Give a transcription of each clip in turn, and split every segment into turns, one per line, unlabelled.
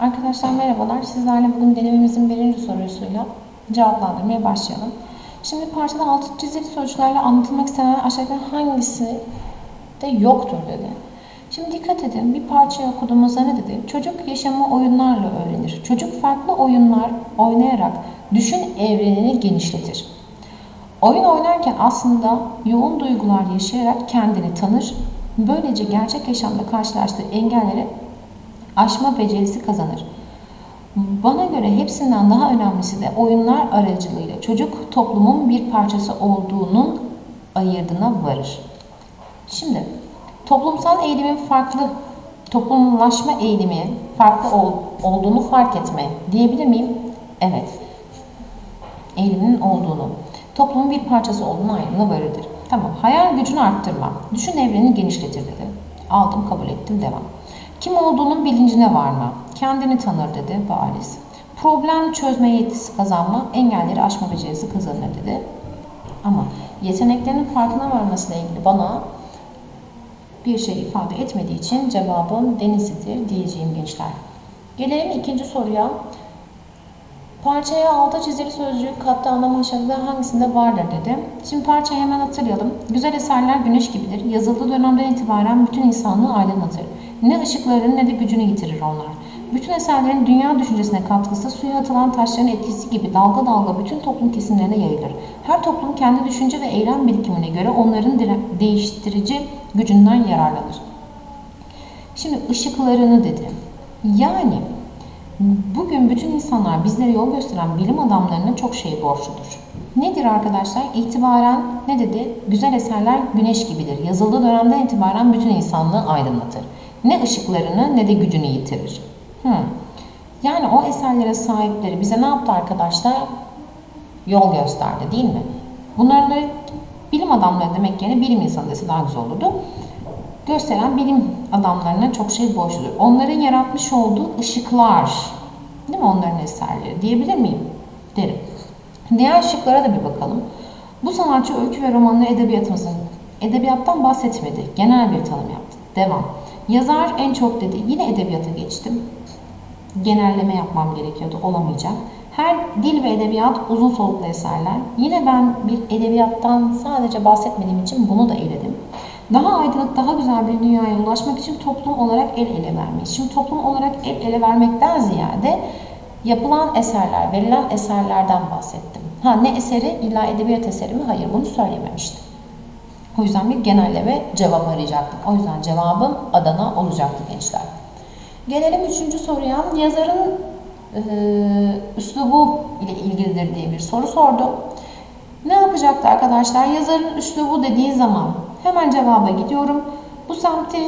Arkadaşlar merhabalar. Sizlerle bugün denememizin birinci sorusuyla cevaplandırmaya başlayalım. Şimdi parçada altı çizili sözcüklerle anlatılmak istenen aşağıdakilerden hangisi de yoktur dedi. Şimdi dikkat edin bir parçayı okuduğumuzda ne dedi? Çocuk yaşamı oyunlarla öğrenir. Çocuk farklı oyunlar oynayarak düşün evrenini genişletir. Oyun oynarken aslında yoğun duygular yaşayarak kendini tanır. Böylece gerçek yaşamda karşılaştığı engelleri aşma becerisi kazanır. Bana göre hepsinden daha önemlisi de oyunlar aracılığıyla çocuk toplumun bir parçası olduğunun ayırdına varır. Şimdi toplumsal eğilimin farklı, toplumlaşma eğilimi farklı ol, olduğunu fark etme diyebilir miyim? Evet. Eğiliminin olduğunu, toplumun bir parçası olduğunu ayrımına varırdır. Tamam. Hayal gücünü arttırma. Düşün evreni genişletir dedi. Aldım, kabul ettim, devam. Kim olduğunun bilincine varma. Kendini tanır dedi bariz. Problem çözme yetisi kazanma, engelleri aşma becerisi kazanır dedi. Ama yeteneklerinin farkına varmasıyla ilgili bana bir şey ifade etmediği için cevabım Denizli'dir diyeceğim gençler. Gelelim ikinci soruya. Parçaya alta çizili sözcük katta anlamı aşağıda hangisinde vardır dedi. Şimdi parçayı hemen hatırlayalım. Güzel eserler güneş gibidir. Yazıldığı dönemden itibaren bütün insanlığı aydınlatır. Ne ışıklarını ne de gücünü yitirir onlar. Bütün eserlerin dünya düşüncesine katkısı suya atılan taşların etkisi gibi dalga dalga bütün toplum kesimlerine yayılır. Her toplum kendi düşünce ve eylem birikimine göre onların değiştirici gücünden yararlanır. Şimdi ışıklarını dedi. Yani bugün bütün insanlar bizlere yol gösteren bilim adamlarına çok şey borçludur. Nedir arkadaşlar? İtibaren ne dedi? Güzel eserler güneş gibidir. Yazıldığı dönemden itibaren bütün insanlığı aydınlatır. Ne ışıklarını ne de gücünü yitirir. Hmm. Yani o eserlere sahipleri bize ne yaptı arkadaşlar? Yol gösterdi değil mi? Bunların da bilim adamları demek yerine bilim insanı dese daha güzel olurdu. Gösteren bilim adamlarına çok şey borçludur. Onların yaratmış olduğu ışıklar, değil mi onların eserleri diyebilir miyim? Derim. Diğer şıklara da bir bakalım. Bu sanatçı öykü ve romanları edebiyatımızın edebiyattan bahsetmedi. Genel bir tanım yaptı. Devam. Yazar en çok dedi. Yine edebiyata geçtim. Genelleme yapmam gerekiyordu. Olamayacak. Her dil ve edebiyat uzun soluklu eserler. Yine ben bir edebiyattan sadece bahsetmediğim için bunu da eledim. Daha aydınlık, daha güzel bir dünyaya ulaşmak için toplum olarak el ele vermeyiz. Şimdi toplum olarak el ele vermekten ziyade yapılan eserler, verilen eserlerden bahsettim. Ha ne eseri? İlla edebiyat eseri mi? Hayır bunu söylememiştim. O yüzden bir genelleme cevap arayacaktım. O yüzden cevabım Adana olacaktı gençler. Gelelim üçüncü soruya. Yazarın e, üslubu ile ilgilidir diye bir soru sordu. Ne yapacaktı arkadaşlar? Yazarın üslubu dediği zaman hemen cevaba gidiyorum. Bu semti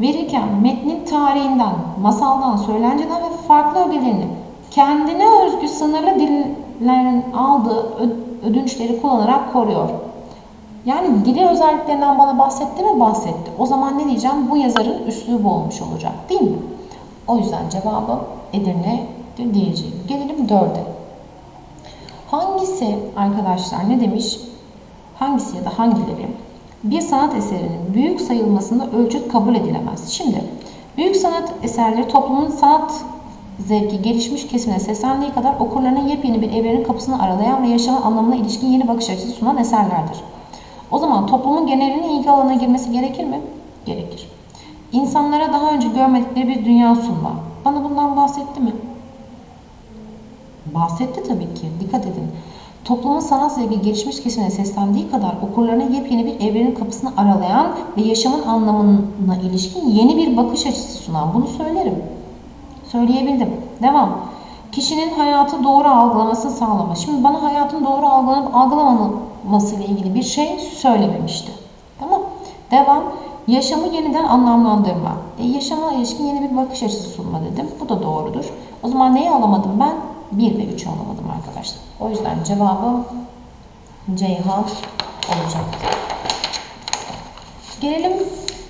verirken metnin tarihinden, masaldan, söylenceden ve farklı ögelerini kendine özgü sınırlı dillerin aldığı ödünçleri kullanarak koruyor. Yani dili özelliklerinden bana bahsetti mi? Bahsetti. O zaman ne diyeceğim? Bu yazarın üslubu olmuş olacak değil mi? O yüzden cevabım Edirne'dir diyeceğim. Gelelim dörde. Hangisi arkadaşlar ne demiş? Hangisi ya da hangileri bir sanat eserinin büyük sayılmasında ölçüt kabul edilemez. Şimdi büyük sanat eserleri toplumun sanat zevki gelişmiş kesimine seslendiği kadar okurlarına yepyeni bir evrenin kapısını aralayan ve yaşamın anlamına ilişkin yeni bakış açısı sunan eserlerdir. O zaman toplumun genelinin ilgi alanına girmesi gerekir mi? Gerekir. İnsanlara daha önce görmedikleri bir dünya sunma. Bana bundan bahsetti mi? Bahsetti tabii ki. Dikkat edin. Toplumun sanat zevki gelişmiş kesimine seslendiği kadar okurlarına yepyeni bir evrenin kapısını aralayan ve yaşamın anlamına ilişkin yeni bir bakış açısı sunan. Bunu söylerim. Söyleyebildim. Devam. Kişinin hayatı doğru algılamasını sağlama. Şimdi bana hayatın doğru algılanıp algılamaması ile ilgili bir şey söylememişti. Tamam. Devam. Yaşamı yeniden anlamlandırma. E, yaşama ilişkin yeni bir bakış açısı sunma dedim. Bu da doğrudur. O zaman neyi alamadım ben? 1 ve 3'ü alamadım arkadaşlar. O yüzden cevabım Ceyhan olacaktı. Gelelim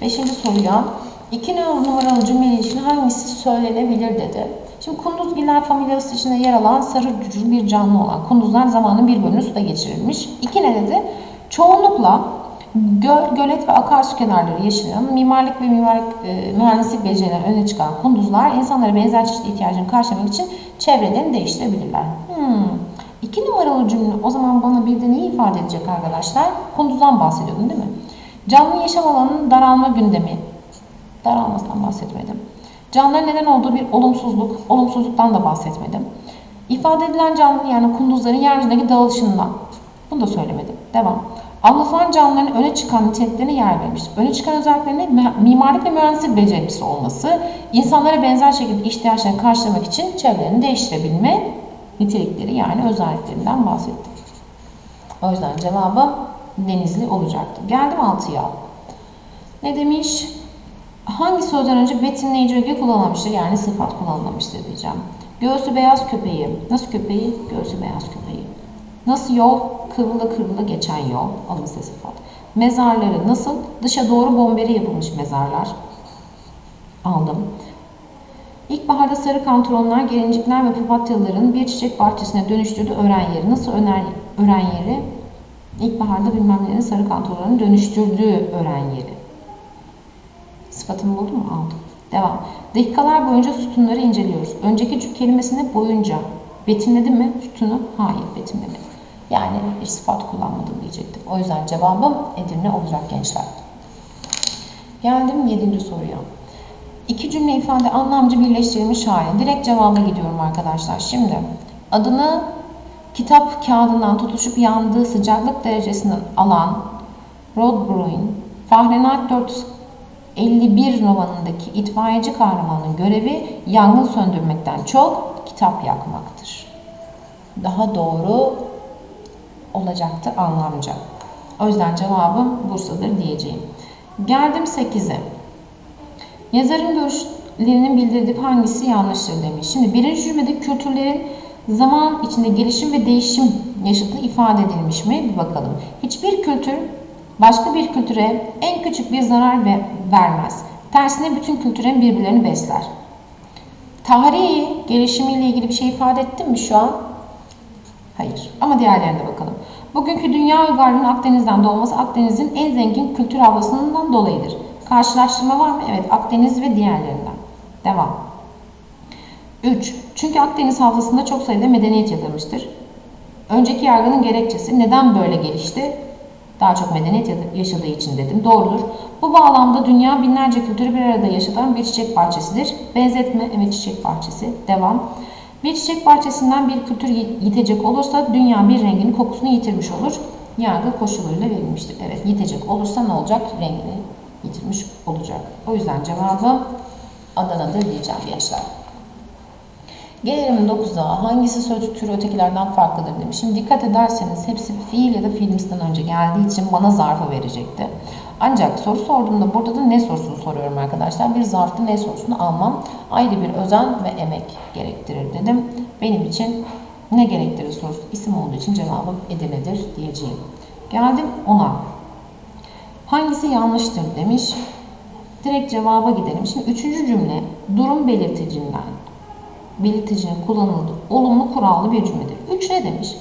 5. soruya. 2 numaralı cümle ilişkin hangisi söylenebilir dedi. Şimdi kunduzgiller familyası içinde yer alan sarı cücül bir canlı olan kunduzlar zamanın bir bölümü suda geçirilmiş. 2 ne dedi? Çoğunlukla Göl, gölet ve akarsu kenarları yeşilen, mimarlık ve mimarlık e, mühendislik becerileri öne çıkan kunduzlar insanlara benzer çeşitli ihtiyacını karşılamak için çevrelerini değiştirebilirler. Hmm. İki numaralı cümle o zaman bana bir de neyi ifade edecek arkadaşlar? Kunduzdan bahsediyordun değil mi? Canlı yaşam alanının daralma gündemi. Daralmasından bahsetmedim. Canlıların neden olduğu bir olumsuzluk, olumsuzluktan da bahsetmedim. İfade edilen canlı yani kunduzların yeryüzündeki dağılışından. Bunu da söylemedim. Devam. Anlatılan canlıların öne çıkan niteliklerine yer verilmiş. Öne çıkan özelliklerine mimarlık ve mühendislik becerisi olması, insanlara benzer şekilde ihtiyaçlarını karşılamak için çevrelerini değiştirebilme nitelikleri yani özelliklerinden bahsettim. O yüzden cevabım denizli olacaktı. Geldim altıya. Ne demiş? Hangi sözden önce betimleyici öge kullanılmıştır? Yani sıfat kullanılmıştır diyeceğim. Göğsü beyaz köpeği. Nasıl köpeği? Göğsü beyaz köpeği. Nasıl yol? Kıvrıla kıvrıla geçen yol. Alın size sıfat. Mezarları nasıl? Dışa doğru bomberi yapılmış mezarlar. Aldım. İlkbaharda sarı kantaronlar, gelincikler ve papatyaların bir çiçek bahçesine dönüştürdüğü öğren yeri. Nasıl öner, öğren yeri? İlkbaharda bilmem nelerin sarı kantaronların dönüştürdüğü öğren yeri. Sıfatını buldun mu? Aldım. Devam. Dakikalar boyunca sütunları inceliyoruz. Önceki cük kelimesini boyunca betimledi mi? Sütunu hayır betimlemedi. Yani bir sıfat kullanmadım diyecektim. O yüzden cevabım Edirne olacak gençler. Geldim yedinci soruya. İki cümle ifade anlamcı birleştirilmiş hali. Direkt cevabına gidiyorum arkadaşlar. Şimdi adını kitap kağıdından tutuşup yandığı sıcaklık derecesinden alan Rod Rodbruin, Fahrenheit 440 51 romanındaki itfaiyeci kahramanın görevi yangın söndürmekten çok kitap yakmaktır. Daha doğru olacaktı anlamca. O yüzden cevabım Bursa'dır diyeceğim. Geldim 8'e. Yazarın görüşlerinin bildirdiği hangisi yanlıştır demiş. Şimdi birinci cümlede kültürlerin zaman içinde gelişim ve değişim yaşadığı ifade edilmiş mi? Bir bakalım. Hiçbir kültür başka bir kültüre en küçük bir zarar ve vermez. Tersine bütün kültürlerin birbirlerini besler. Tarihi gelişimiyle ilgili bir şey ifade ettim mi şu an? Hayır. Ama diğerlerine bakalım. Bugünkü dünya uygarlığının Akdeniz'den doğması Akdeniz'in en zengin kültür havasından dolayıdır. Karşılaştırma var mı? Evet. Akdeniz ve diğerlerinden. Devam. 3. Çünkü Akdeniz havzasında çok sayıda medeniyet yatırmıştır. Önceki yargının gerekçesi neden böyle gelişti? Daha çok medeniyet yaşadığı için dedim. Doğrudur. Bu bağlamda dünya binlerce kültürü bir arada yaşatan bir çiçek bahçesidir. Benzetme, evet çiçek bahçesi. Devam. Bir çiçek bahçesinden bir kültür yitecek olursa dünya bir rengini kokusunu yitirmiş olur. Yargı koşuluyla verilmiştir. Evet yitecek olursa ne olacak? Rengini yitirmiş olacak. O yüzden cevabı Adana'dır diyeceğim gençler. Gelelim 9'a. Hangisi sözcük türü ötekilerden farklıdır demiş. Şimdi dikkat ederseniz hepsi fiil ya da fiilimizden önce geldiği için bana zarfı verecekti. Ancak soru sorduğumda burada da ne sorusunu soruyorum arkadaşlar. Bir zarfta ne sorusunu almam ayrı bir özen ve emek gerektirir dedim. Benim için ne gerektirir sorusu isim olduğu için cevabım Edirne'dir diyeceğim. Geldim ona. Hangisi yanlıştır demiş. Direkt cevaba gidelim. Şimdi üçüncü cümle durum belirticinden belirticinin kullanıldığı olumlu kurallı bir cümledir. 3 ne demiş?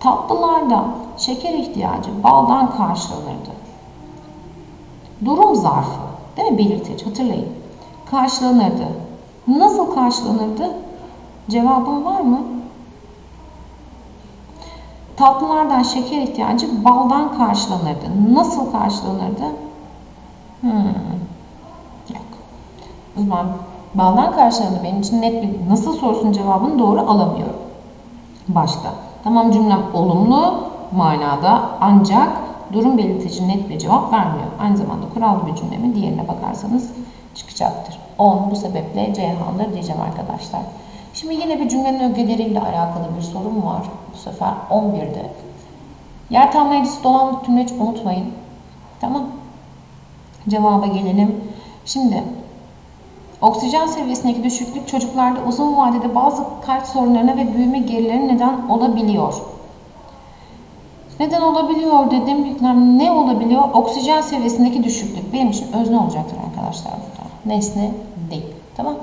Tatlılarda şeker ihtiyacı baldan karşılanırdı. Durum zarfı, değil mi belirtici? Hatırlayın. Karşılanırdı. Nasıl karşılanırdı? Cevabın var mı? Tatlılardan şeker ihtiyacı baldan karşılanırdı. Nasıl karşılanırdı? Hmm. Yok. O zaman Bağlan karşılığında benim için net bir nasıl sorusunun cevabını doğru alamıyorum. Başta. Tamam cümlem olumlu manada ancak durum belirtici net bir cevap vermiyor. Aynı zamanda kurallı bir cümle mi diğerine bakarsanız çıkacaktır. 10 bu sebeple Ceyhan'dır diyeceğim arkadaşlar. Şimdi yine bir cümlenin ögeleriyle alakalı bir sorum var. Bu sefer 11'de. Yer tamlayıcısı dolanlık tümleç unutmayın. Tamam. Cevaba gelelim. Şimdi Oksijen seviyesindeki düşüklük çocuklarda uzun vadede bazı kalp sorunlarına ve büyüme gerilerine neden olabiliyor. Neden olabiliyor dedim. Yüklem ne olabiliyor? Oksijen seviyesindeki düşüklük. Benim için özne olacaktır arkadaşlar burada. Nesne değil. Tamam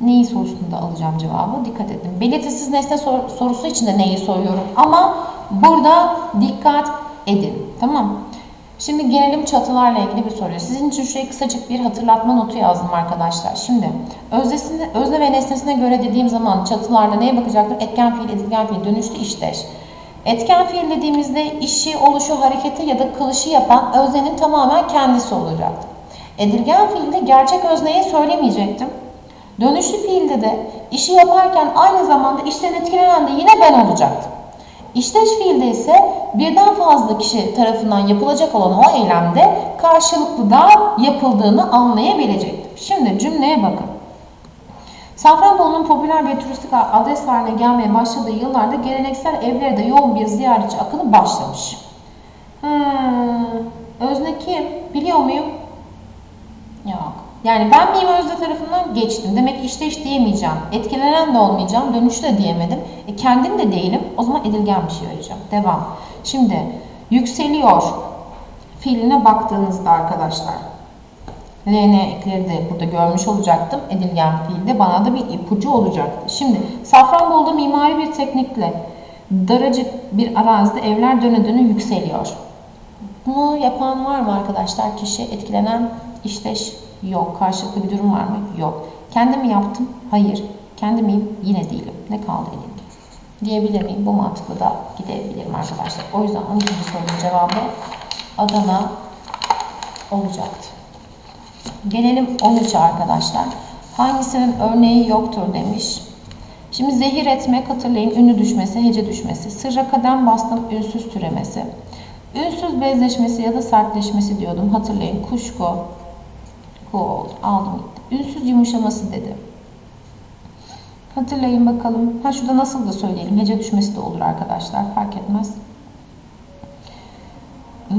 Neyi sorusunda alacağım cevabı. Dikkat edin. Belirtisiz nesne sor sorusu için de neyi soruyorum. Ama burada dikkat edin. Tamam Şimdi gelelim çatılarla ilgili bir soruya. Sizin için şuraya kısacık bir hatırlatma notu yazdım arkadaşlar. Şimdi öznesine, özne ve nesnesine göre dediğim zaman çatılarda neye bakacaktır? Etken fiil, edilgen fiil, dönüşlü işteş. Etken fiil dediğimizde işi, oluşu, hareketi ya da kılışı yapan öznenin tamamen kendisi olacaktı. Edilgen fiilde gerçek özneyi söylemeyecektim. Dönüşlü fiilde de işi yaparken aynı zamanda işten etkilenen de yine ben olacaktım. İşteş fiilde ise birden fazla kişi tarafından yapılacak olan o eylemde karşılıklı da yapıldığını anlayabilecektim. Şimdi cümleye bakın. Safranbolu'nun popüler bir turistik adres haline gelmeye başladığı yıllarda geleneksel evlere de yoğun bir ziyaretçi akını başlamış. Hmm, özne kim? Biliyor muyum? Yani ben miyim özne tarafından geçtim. Demek ki işte iş diyemeyeceğim. Etkilenen de olmayacağım. Dönüşü de diyemedim. E kendim de değilim. O zaman edilgen bir şey arayacağım. Devam. Şimdi yükseliyor fiiline baktığınızda arkadaşlar. LN ekleri de burada görmüş olacaktım. Edilgen fiilde bana da bir ipucu olacaktı. Şimdi Safranbolu'da mimari bir teknikle daracık bir arazide evler döne döne yükseliyor. Bunu yapan var mı arkadaşlar? Kişi etkilenen işteş yok. Karşılıklı bir durum var mı? Yok. Kendim mi yaptım? Hayır. Kendi miyim? Yine değilim. Ne kaldı elimde? Diyebilir miyim? Bu mantıklı da gidebilirim arkadaşlar. O yüzden 12. sorunun cevabı Adana olacaktı. Gelelim 13'e arkadaşlar. Hangisinin örneği yoktur demiş. Şimdi zehir etmek hatırlayın ünlü düşmesi, hece düşmesi. Sırra kadem bastım ünsüz türemesi. Ünsüz bezleşmesi ya da sertleşmesi diyordum. Hatırlayın kuşku. Ku oldu. Aldım gitti. Ünsüz yumuşaması dedi. Hatırlayın bakalım. Ha şurada nasıl da söyleyelim. Hece düşmesi de olur arkadaşlar. Fark etmez. Ee,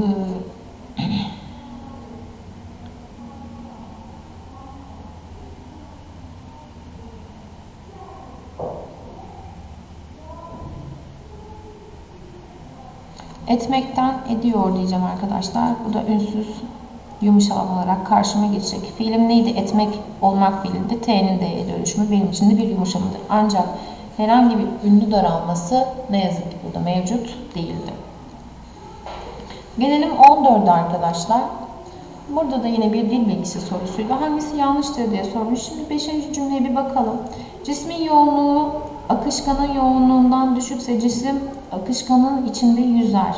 Etmekten ediyor diyeceğim arkadaşlar. Bu da ünsüz yumuşalama olarak karşıma geçecek. Fiilim neydi? Etmek olmak fiilinde T'nin D'ye dönüşümü benim için de bir yumuşamadır. Ancak herhangi bir ünlü daralması ne yazık ki burada mevcut değildi. Gelelim 14'e arkadaşlar. Burada da yine bir dil bilgisi sorusuyla hangisi yanlıştır diye sormuş. Şimdi 5. cümleye bir bakalım. Cismin yoğunluğu akışkanın yoğunluğundan düşükse cisim akışkanın içinde yüzer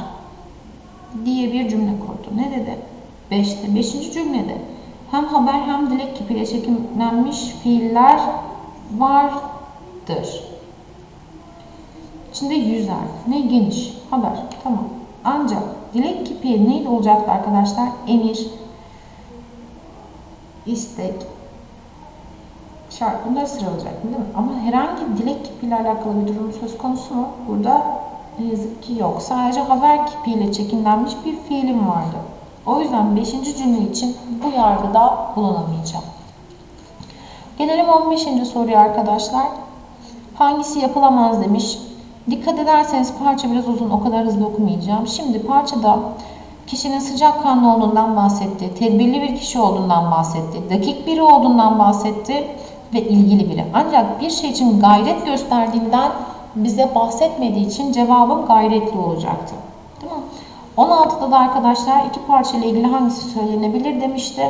diye bir cümle kurdu. Ne dedi? 5'te. 5. cümlede hem haber hem dilek kipiyle çekimlenmiş fiiller vardır. İçinde yüzer. Ne geniş. Haber. Tamam. Ancak dilek kipi neydi olacaktı arkadaşlar? Emir, istek, şart. Bunları sıralayacak değil mi? Ama herhangi dilek kipiyle alakalı bir durum söz konusu mu? Burada ne yazık ki yok. Sadece haber kipiyle çekimlenmiş bir fiilim vardı. O yüzden 5. cümle için bu yargıda bulunamayacağım. Gelelim 15. soruya arkadaşlar. Hangisi yapılamaz demiş. Dikkat ederseniz parça biraz uzun, o kadar hızlı okumayacağım. Şimdi parçada kişinin sıcak kanlı olduğundan bahsetti, tedbirli bir kişi olduğundan bahsetti, dakik biri olduğundan bahsetti ve ilgili biri. Ancak bir şey için gayret gösterdiğinden bize bahsetmediği için cevabım gayretli olacaktı. Değil mi? 16'da da arkadaşlar iki parça ile ilgili hangisi söylenebilir demişti.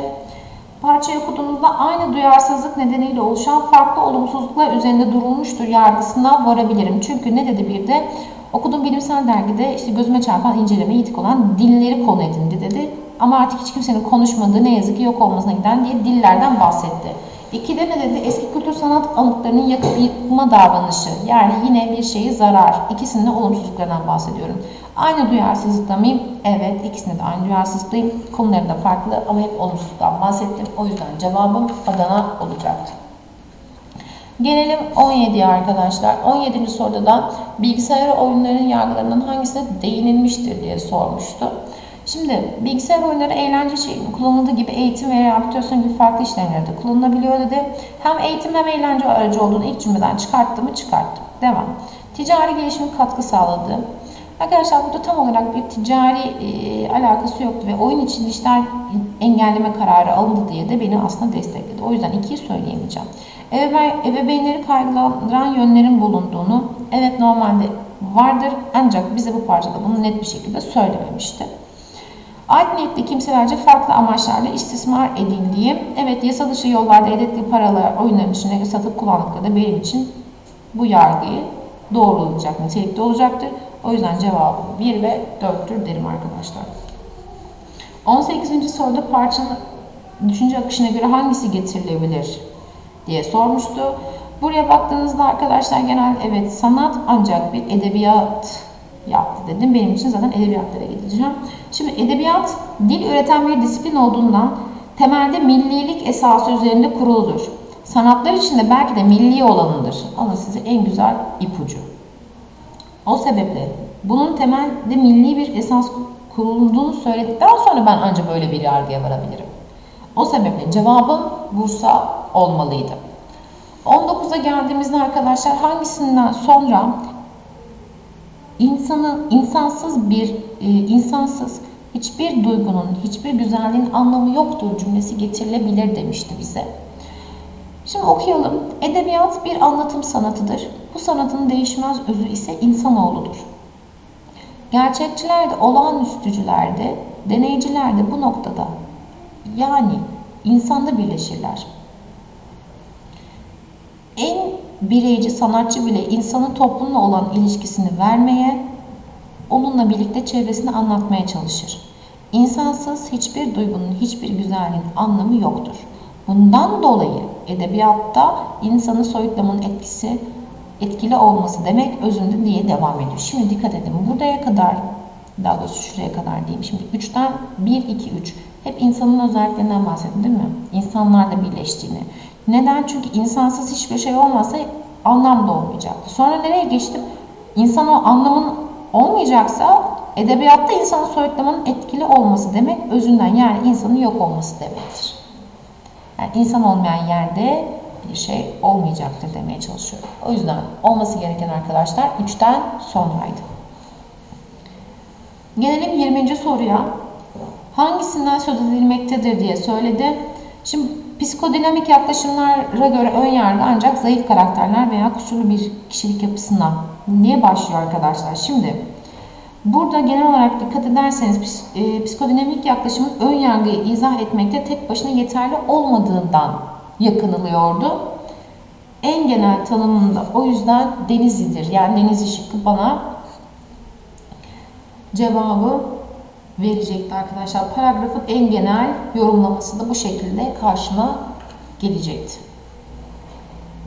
Parçayı okuduğunuzda aynı duyarsızlık nedeniyle oluşan farklı olumsuzluklar üzerinde durulmuştur yargısına varabilirim. Çünkü ne dedi bir de okuduğum bilimsel dergide işte gözüme çarpan inceleme yitik olan dilleri konu edindi dedi. Ama artık hiç kimsenin konuşmadığı ne yazık ki yok olmasına giden diye dillerden bahsetti. İki de ne dedi? Eski kültür sanat alıklarının yakıp yıkma davranışı. Yani yine bir şeyi zarar. İkisinin olumsuzluklarından bahsediyorum. Aynı duyarsızlıkta mıyım? Evet. ikisinde de aynı duyarsızlıktayım. Konuları da farklı ama hep olumsuzluktan bahsettim. O yüzden cevabım Adana olacaktı. Gelelim 17'ye arkadaşlar. 17. soruda da bilgisayar oyunlarının yargılarından hangisine değinilmiştir diye sormuştu. Şimdi bilgisayar oyunları eğlence için kullanıldığı gibi eğitim ve rehabilitasyon gibi farklı işlemlerde kullanılabiliyor dedi. Hem eğitim hem eğlence aracı olduğunu ilk cümleden çıkarttı mı çıkarttım. Devam. Ticari gelişim katkı sağladı. Arkadaşlar burada tam olarak bir ticari e, alakası yoktu ve oyun için dijital engelleme kararı alındı diye de beni aslında destekledi. O yüzden ikiyi söyleyemeyeceğim. Ebeveynleri kaygılandıran yönlerin bulunduğunu evet normalde vardır ancak bize bu parçada bunu net bir şekilde söylememişti. Art niyetli kimselerce farklı amaçlarla istismar edildiği, evet yasa dışı yollarda elde ettiği paralar oyunların içinde satıp kullandıkları da benim için bu yargıyı doğrulayacak nitelikte olacaktır. O yüzden cevabım 1 ve 4'tür derim arkadaşlar. 18. soruda parçanın düşünce akışına göre hangisi getirilebilir diye sormuştu. Buraya baktığınızda arkadaşlar genel evet sanat ancak bir edebiyat yaptı dedim. Benim için zaten edebiyatlara gideceğim. Şimdi edebiyat dil üreten bir disiplin olduğundan temelde millilik esası üzerinde kuruludur. Sanatlar içinde belki de milli olanıdır. Alın size en güzel ipucu. O sebeple bunun temelde milli bir esas kurulduğunu söyledikten sonra ben ancak böyle bir yargıya varabilirim. O sebeple cevabım Bursa olmalıydı. 19'a geldiğimizde arkadaşlar hangisinden sonra insanın insansız bir e, insansız hiçbir duygunun, hiçbir güzelliğin anlamı yoktur cümlesi getirilebilir demişti bize. Şimdi okuyalım. Edebiyat bir anlatım sanatıdır. Bu sanatın değişmez özü ise insanoğludur. Gerçekçiler de, olağanüstücüler de, deneyciler de bu noktada yani insanda birleşirler. En bireyci sanatçı bile insanın toplumla olan ilişkisini vermeye, onunla birlikte çevresini anlatmaya çalışır. İnsansız hiçbir duygunun, hiçbir güzelliğin anlamı yoktur. Bundan dolayı edebiyatta insanı soyutlamanın etkisi etkili olması demek özünde diye devam ediyor. Şimdi dikkat edin. Buraya kadar daha doğrusu şuraya kadar diyeyim. Şimdi 3'ten 1, 2, 3. Hep insanın özelliklerinden bahsettim değil mi? İnsanlarla birleştiğini. Neden? Çünkü insansız hiçbir şey olmasa anlam da olmayacaktı. Sonra nereye geçtim? İnsan o anlamın olmayacaksa edebiyatta insanı soyutlamanın etkili olması demek özünden yani insanın yok olması demektir. Yani insan olmayan yerde bir şey olmayacaktır demeye çalışıyorum. O yüzden olması gereken arkadaşlar 3'ten sonraydı. Gelelim 20. soruya. Hangisinden söz edilmektedir diye söyledi. Şimdi psikodinamik yaklaşımlara göre ön yargı ancak zayıf karakterler veya kusurlu bir kişilik yapısına niye başlıyor arkadaşlar? Şimdi burada genel olarak dikkat ederseniz e, psikodinamik yaklaşımın ön yargıyı izah etmekte tek başına yeterli olmadığından yakınılıyordu. En genel tanımında o yüzden Denizli'dir. Yani Denizli şıkkı bana cevabı verecekti arkadaşlar. Paragrafın en genel yorumlaması da bu şekilde karşıma gelecekti.